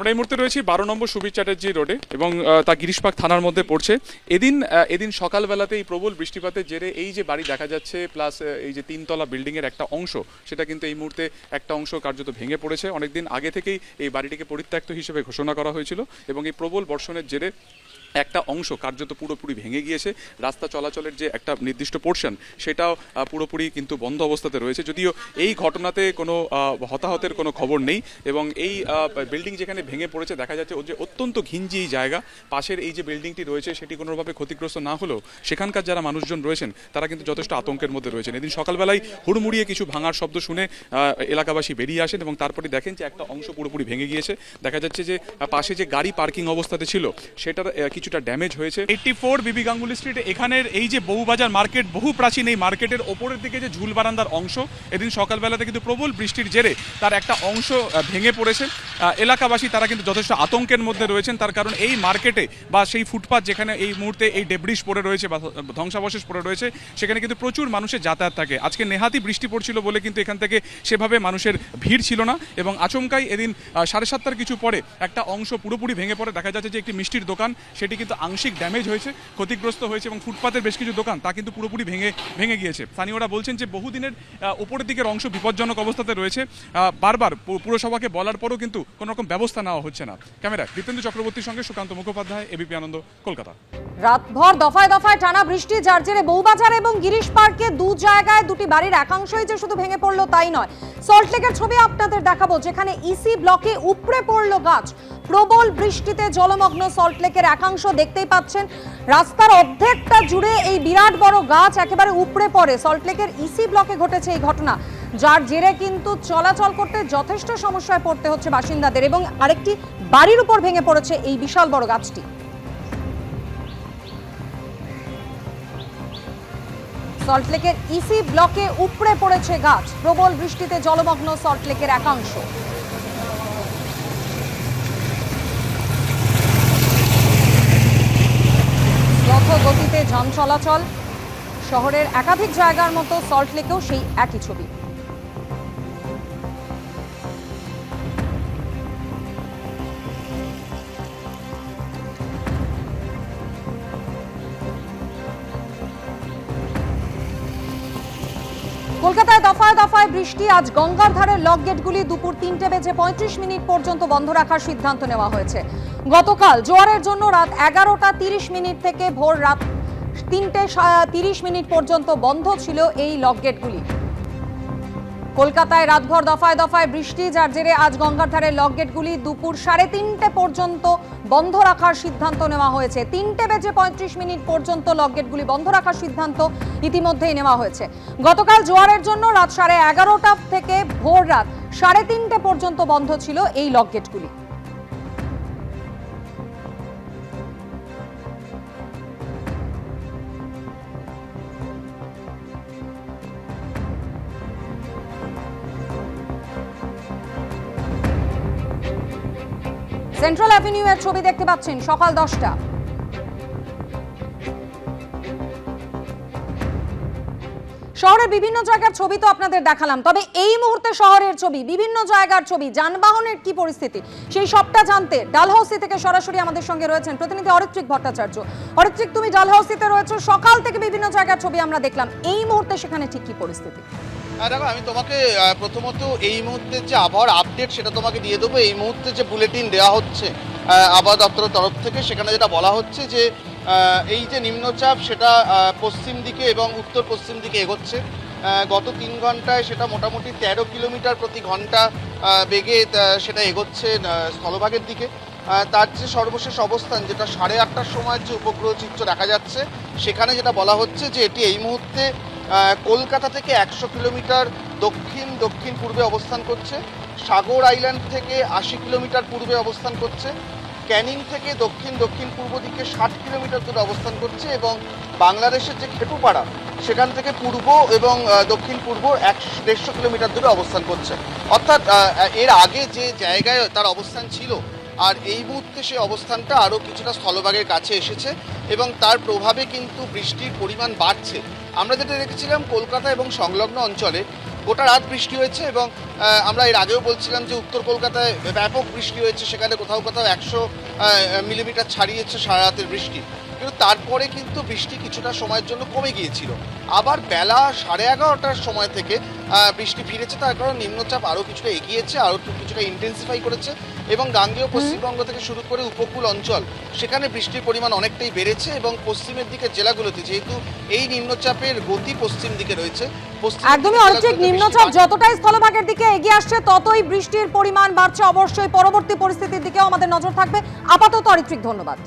আমরা এই মুহূর্তে রয়েছি বারো নম্বর সুবীর চ্যাটার্জি রোডে এবং তা গিরিশপাক থানার মধ্যে পড়ছে। এদিন এদিন সকালবেলাতে এই প্রবল বৃষ্টিপাতের জেরে এই যে বাড়ি দেখা যাচ্ছে, প্লাস এই যে তিনতলা বিল্ডিং এর একটা অংশ, সেটা কিন্তু এই মুহূর্তে একটা অংশ কার্যত ভেঙে পড়েছে। অনেকদিন আগে থেকেই এই বাড়িটিকে পরিত্যক্ত হিসেবে ঘোষণা করা হয়েছিল এবং এই প্রবল বর্ষণের জেরে একটা অংশ কার্যত পুরোপুরি ভেঙে গিয়েছে। রাস্তা চলাচলের যে একটা নির্দিষ্ট পোর্শন সেটাও পুরোপুরি কিন্তু বন্ধ অবস্থাতে রয়েছে। যদিও এই ঘটনাতে কোনো হতাহতের কোনো খবর নেই এবং এই বিল্ডিং যেখানে ভেঙে পড়েছে, দেখা যাচ্ছে ও যে অত্যন্ত ঘিঞ্জি এই জায়গা, পাশের এই যে বিল্ডিংটি রয়েছে, সেটি কোনোভাবে ক্ষতিগ্রস্ত না হলেও সেখানকার যারা মানুষজন রয়েছেন, তারা কিন্তু যথেষ্ট আতঙ্কের মধ্যে রয়েছেন। এদিন সকালবেলায় হুড়মুড়িয়ে কিছু ভাঙার শব্দ শুনে এলাকাবাসী বেরিয়ে আসেন এবং তারপরে দেখেন যে একটা অংশ পুরোপুরি ভেঙে গিয়েছে। দেখা যাচ্ছে যে পাশে যে গাড়ি পার্কিং অবস্থাতে ছিল, সেটার কিছুটা ড্যামেজ হয়েছে। এইটটি ফোর বিবি গাঙ্গুলি স্ট্রিট এখানের এই যে বউবাজার মার্কেট বহু প্রাচীন এই মার্কেটের ওপরের দিকে যে ঝুল বারান্দার অংশ, এদিন সকালবেলাতে কিন্তু প্রবল বৃষ্টির জেরে তার একটা অংশ ভেঙে পড়েছে। এলাকাবাসী তারা কিন্তু যথেষ্ট আতঙ্কের মধ্যে রয়েছেন, তার কারণ এই মার্কেটে বা সেই ফুটপাত যেখানে এই মুহূর্তে এই ডেব্রিস পড়ে রয়েছে বা ধ্বংসাবশেষ পড়ে রয়েছে, সেখানে কিন্তু প্রচুর মানুষের যাতায়াত থাকে। আজকে নেহাতি বৃষ্টি পড়ছিল বলে কিন্তু এখান থেকে সেভাবে মানুষের ভিড় ছিল না এবং আচমকাই এদিন সাড়ে সাতটার কিছু পরে একটা অংশ পুরোপুরি ভেঙে পড়ে। দেখা যাচ্ছে যে একটি মিষ্টির দোকান সেটি কিন্তু আংশিক ড্যামেজ হয়েছে ক্ষতিগ্রস্ত হয়েছে এবং ফুটপাতের বেশ কিছু দোকান তা কিন্তু পুরোপুরি ভেঙে ভেঙে গিয়েছে। স্থানীয়রা বলছেন যে বহুদিনের আহ, উপরের দিকের অংশ বিপজ্জনক অবস্থাতে রয়েছে। বারবার পুরসভাকে বলার পরও কিন্তু কোনো রকম ব্যবস্থা নেওয়া হচ্ছে না। ক্যামেরা দীপেন্দু চক্রবর্তীর সঙ্গে সুকান্ত মুখোপাধ্যায় এবিপি আনন্দ কলকাতা। রাতভর দফায় দফায় টানা বৃষ্টি যার জেরে বউবাজার এবং গিরিশ পার্কে দু জায়গায় দুটি বাড়ির একাংশই যে শুধু ভেঙে পড়ল তাই নয়। সল্টলেকের ছবি আপনাদের দেখাবো যেখানে ইসি ব্লকে উপড়ে পড়ল গাছ। প্রবল বৃষ্টিতে জলমগ্ন সল্টলেকের একাংশ দেখতেই পাচ্ছেন। রাস্তার অর্ধেকটা জুড়ে এই বিরাট বড় গাছ একেবারে উপড়ে পড়ে। সল্টলেকের ইসি ব্লকে ঘটেছে এই ঘটনা, যার জেরে কিন্তু চলাচল করতে যথেষ্ট সমস্যায় পড়তে হচ্ছে বাসিন্দাদের এবং আরেকটি বাড়ির উপর ভেঙে পড়েছে এই বিশাল বড় গাছটি। সল্টলেকের ইসি ব্লকে উপড়ে পড়েছে গাছ। প্রবল বৃষ্টিতে জলমগ্ন সল্টলেকের একাংশ। গতিতে যান চলাচল শহরের একাধিক জায়গার মতো সল্টলেকেও সেই একই ছবি। কলকাতায় দফায় দফায় বৃষ্টি, আজ গঙ্গার ধারের লক গেটগুলি দুপুর তিনটে বেজে পঁয়ত্রিশ মিনিট পর্যন্ত বন্ধ রাখার সিদ্ধান্ত নেওয়া হয়েছে। গতকাল জোয়ারের জন্য রাত এগারোটা তিরিশ মিনিট থেকে ভোর রাত তিনটে তিরিশ মিনিট পর্যন্ত বন্ধ ছিল এই লক গেটগুলি। কলকাতায় রাতভর দফায় দফায় বৃষ্টি, যার জেরে আজ গঙ্গার ধারে লকগেটগুলি দুপুর সাড়ে তিনটে পর্যন্ত বন্ধ রাখার সিদ্ধান্ত নেওয়া হয়েছে। তিনটে বেজে পঁয়ত্রিশ মিনিট পর্যন্ত লকগেটগুলি বন্ধ রাখার সিদ্ধান্ত ইতিমধ্যেই নেওয়া হয়েছে। গতকাল জোয়ারের জন্য রাত সাড়ে এগারোটা থেকে ভোর রাত সাড়ে তিনটে পর্যন্ত বন্ধ ছিল এই লক সেন্ট্রাল অ্যাভিনিউ এর ছবি দেখতে পাচ্ছেন সকাল দশটা। শহরের বিভিন্ন জায়গার ছবি তো আপনাদের দেখালাম, তবে এই মুহূর্তে শহরের ছবি, বিভিন্ন জায়গার ছবি, যানবাহনের কি পরিস্থিতি, সেই সবটা জানতে ডালহাউসি থেকে সরাসরি আমাদের সঙ্গে রয়েছেন প্রতিনিধি অরিত্রিক ভট্টাচার্য। অরিত্রিক, তুমি ডালহাউসিতে রয়েছো, সকাল থেকে বিভিন্ন জায়গার ছবি আমরা দেখলাম, এই মুহূর্তে সেখানে ঠিক কি পরিস্থিতি? দেখো, আমি তোমাকে প্রথমত এই মুহূর্তে যে আবহাওয়ার আপডেট সেটা তোমাকে দিয়ে দেবো। এই মুহূর্তে যে বুলেটিন দেওয়া হচ্ছে আবহাওয়া দপ্তরের তরফ থেকে, সেখানে যেটা বলা হচ্ছে যে এই যে নিম্নচাপ, সেটা পশ্চিম দিকে এবং উত্তর পশ্চিম দিকে এগোচ্ছে। গত তিন ঘন্টায় সেটা মোটামুটি তেরো কিলোমিটার প্রতি ঘণ্টা বেগে সেটা এগোচ্ছে স্থলভাগের দিকে। তার যে সর্বশেষ অবস্থান, যেটা সাড়ে আটটার সময় যে উপগ্রহ চিত্র দেখা যাচ্ছে, সেখানে যেটা বলা হচ্ছে যে, এটি এই মুহূর্তে কলকাতা থেকে একশো কিলোমিটার দক্ষিণ দক্ষিণ পূর্বে অবস্থান করছে। সাগর আইল্যান্ড থেকে আশি কিলোমিটার পূর্বে অবস্থান করছে। ক্যানিং থেকে দক্ষিণ দক্ষিণ পূর্ব দিকে ষাট কিলোমিটার দূরে অবস্থান করছে এবং বাংলাদেশের যে খেটুপাড়া, সেখান থেকে পূর্ব এবং দক্ষিণ পূর্ব একশো, দেড়শো কিলোমিটার দূরে অবস্থান করছে। অর্থাৎ এর আগে যে জায়গায় তার অবস্থান ছিল, আর এই মুহূর্তে সেই অবস্থানটা আরও কিছুটা স্থলভাগের কাছে এসেছে এবং তার প্রভাবে কিন্তু বৃষ্টির পরিমাণ বাড়ছে। আমরা যেটা দেখেছিলাম কলকাতা এবং সংলগ্ন অঞ্চলে গোটা রাত বৃষ্টি হয়েছে এবং আমরা এর আগেও বলছিলাম যে উত্তর কলকাতায় ব্যাপক বৃষ্টি হয়েছে, সেখানে কোথাও কোথাও একশো মিলিমিটার ছাড়িয়েছে সারা রাতের বৃষ্টি। কিন্তু তারপরে কিন্তু বৃষ্টি কিছুটা সময়ের জন্য কমে গিয়েছিল। আবার বেলা সাড়ে এগারোটার সময় থেকে বৃষ্টি ফিরেছে, তার কারণ নিম্নচাপ আরও কিছুটা এগিয়েছে, আরও কিছুটা ইন্টেন্সিফাই করেছে। এবং গাঙ্গেয় পশ্চিমবঙ্গ থেকে শুরু করে উপকূল অঞ্চল সেখানে বৃষ্টির পরিমাণ অনেকটাই বেড়েছে এবং পশ্চিমের দিকে জেলাগুলোতে যেহেতু এই নিম্নচাপের গতি পশ্চিম দিকে রয়েছে একদমই অর্ধেক নিম্নচাপ যতটাই স্থলভাগের দিকে এগিয়ে আসছে ততই বৃষ্টির পরিমাণ বাড়ছে। অবশ্যই পরবর্তী পরিস্থিতির দিকেও আমাদের নজর থাকবে। আপাতত অরিত্রিক ধন্যবাদ।